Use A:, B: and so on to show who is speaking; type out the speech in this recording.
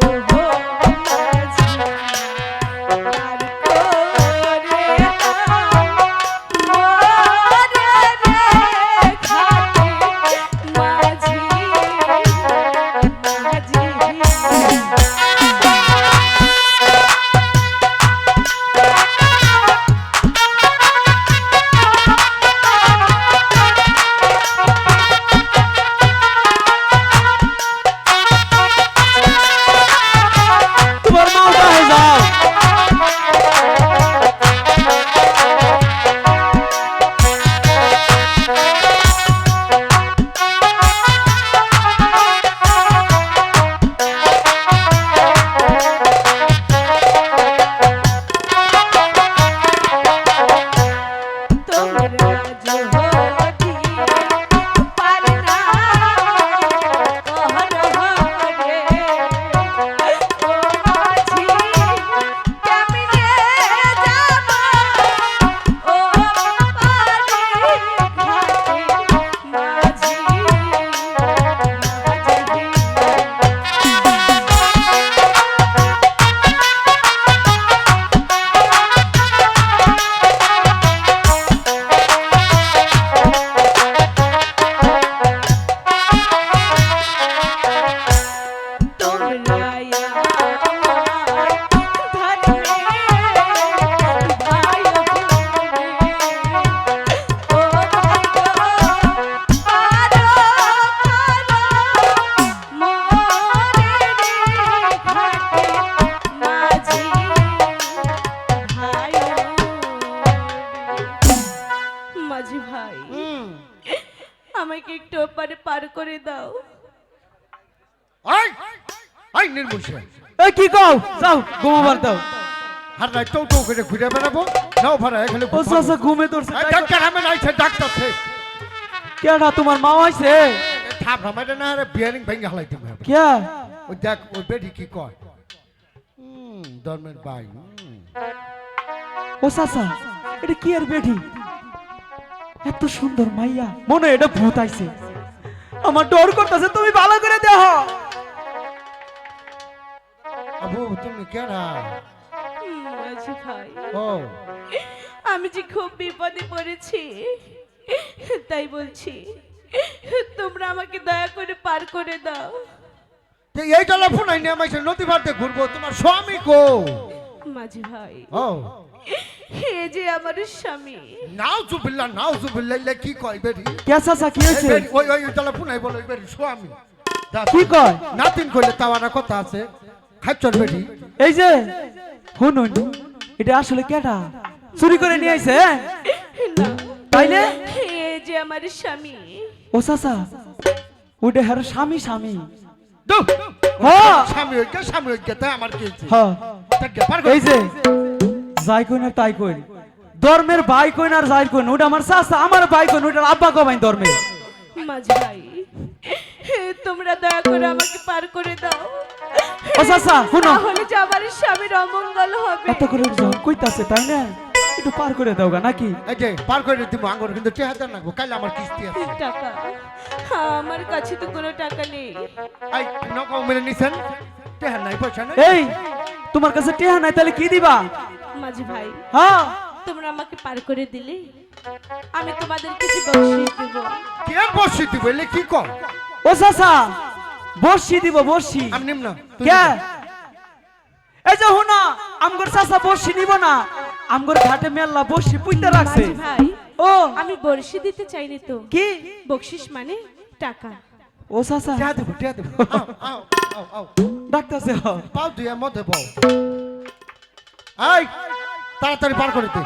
A: Thank you. মাঝি ভাই। আমাকে একটু ওপারে পার করে দাও।
B: আই!
C: এই কি কও? যাও ঘুমাবার দাও।
B: আর রাত তো তো করে ঘুরে বেড়াবো। নাও ভাড়া এখানে
C: ও ঘুমে
B: ডাক্তার আমি নাইছে ডাক্তার সে।
C: কেডা তোমার মা
B: থাপ আমাদের না আরে বিয়ারিং ভেঙে হালাই দিবে
C: কে
B: ওই দেখ ওই বেডি কি কয়? হুম ধর্মের ভাই
C: ও চাচা এটা কি আর বেঠি এত সুন্দর মাইয়া। মনে এটা ভূত আইছে। আমার ডর করতেছে তুমি ভালো করে দেহ
B: আবু তুমি কেনা
A: হুম, মাঝি ভাই?
B: ও।
A: আমি যে খুব বিপদে পড়েছি তাই বলছি তোমরা আমাকে দয়া করে পার করে দাও।
B: তো এই টেলিফোন আইনে আমাকে নদী ঘুরবো তোমার স্বামী কো
A: মাঝি ভাই
B: ও।
A: হে যে আমার স্বামী।
B: নাও জুবিল্লা নাও জুবিল্লা এলে কি কয় বেডি
C: কে চাচা কি
B: বেডি, ওই ওই টেলিফোন আই বলো বেডি স্বামী।
C: কি কয়?
B: নাতিন কইলে তাওয়ানা কথা আছে। খাচ্চর বেডি
C: এই যে শুনুন এটা আসলে কেডা? চুরি করে নিয়ে আইছে হ্যাঁ? তাইলে
A: হে যে আমার স্বামী।
C: ও চাচা ওটা হার স্বামী স্বামী।
B: দৌ
C: হ্যাঁ।
B: স্বামী হইকে স্বামী হইকে তাই আমার কি হইছে?
C: হ্যাঁ।
B: তা ব্যাপার কই?
C: এই যে যাই কইন আর তাই কইন ধর্মের ভাই কইন আর যাই কইন ওটা আমার চাচা আমার ভাই কইন ওটার আব্বা কবাইন ধর্মের
A: মাঝি ভাই হে, তোমরা দয়া করে আমাকে পার করে দাও।
C: ও চাচা শুনো।
A: তাহলে যে আমার স্বামীর অমঙ্গল হবে।
C: এত করে যখন কইতাছে তাই না? একটু পার করে দাও গা নাকি?
B: এই যে পার করে দিব আঙ্গুর কিন্তু টেহাতে না গো কাল আমার কিস্তি আছে।
A: টাকা আমার কাছে তো কোনো টাকা নেই।
B: আই নকাও মেরে নিছেন? টেহা নাই পয়সা নাই?
C: এই তোমার কাছে টেহা নাই তাহলে কি দিবা?
A: মাঝি ভাই।
C: হ্যাঁ।
A: তোমরা আমাকে পার করে দিলে? আমি তোমাদের কিছু বকশিস দেব।
B: কে বসি দিব? এলে কি কর?
C: ও চাচা বর্ষি দিব বর্ষি
B: আমি নিম না
C: কে? এই যে হুনা আমগর চাচা বর্ষি নিব না। আমগর ঘাটে মেল্লা বর্ষি পুইতে রাখছে।
A: ভাই
C: ও।
A: আমি বর্ষি দিতে চাইনি তো।
C: কি?
A: বকশিস মানে টাকা।
C: ও চাচা।
B: টেহা দেব টেহা দেব। আও আও আও আও।
C: ডাক্তারছে
B: পাও দুই মধ্যে পাও। আই! তাড়াতাড়ি পার করে দে।